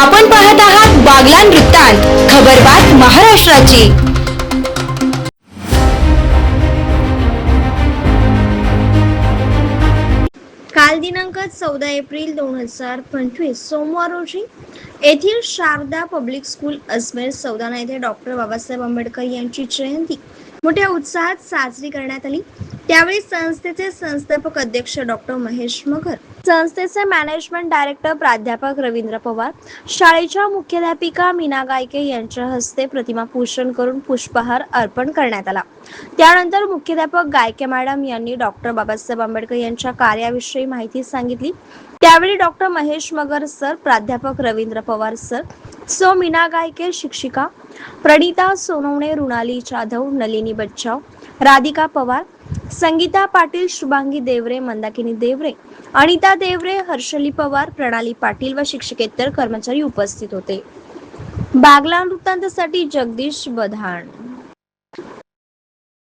आपण पाहत आहात बागलान वृत्तांत खबरबात महाराष्ट्राची. काल दिनांक चौदा एप्रिल दोन हजार पंचवीस सोमवार रोजी येथील शारदा पब्लिक स्कूल अजमेर सौदाना येथे डॉक्टर बाबासाहेब आंबेडकर यांची जयंती मोठ्या उत्साहात साजरी करण्यात आली. त्यावेळी संस्थेचे संस्थापक अध्यक्ष डॉक्टर महेश मगर संस्थेचे मॅनेजमेंट डायरेक्टर प्राध्यापक रवींद्र पवार शाळेच्या मुख्याध्यापिका मीना गायके यांच्या हस्ते प्रतिमा पूजन करून पुष्पहार अर्पण करण्यात आला. त्यानंतर मुख्याध्यापक गायके मॅडम यांनी डॉक्टर बाबासाहेब आंबेडकर यांच्या कार्याविषयी माहिती सांगितली. त्यावेळी डॉक्टर महेश मगर सर प्राध्यापक रवींद्र पवार सर सो मीना गायके शिक्षिका प्रणिता सोनवणे रुणाली जाधव नलिनी बच्चाव राधिका पवार संगीता पाटील शुभांगी देवरे मंदाकिनी देवरे अनिता देवरे हर्षली पवार प्रणाली पाटील व शिक्षकेतर कर्मचारी उपस्थित होते. बागला वृत्तांतासाठी जगदीश बधाण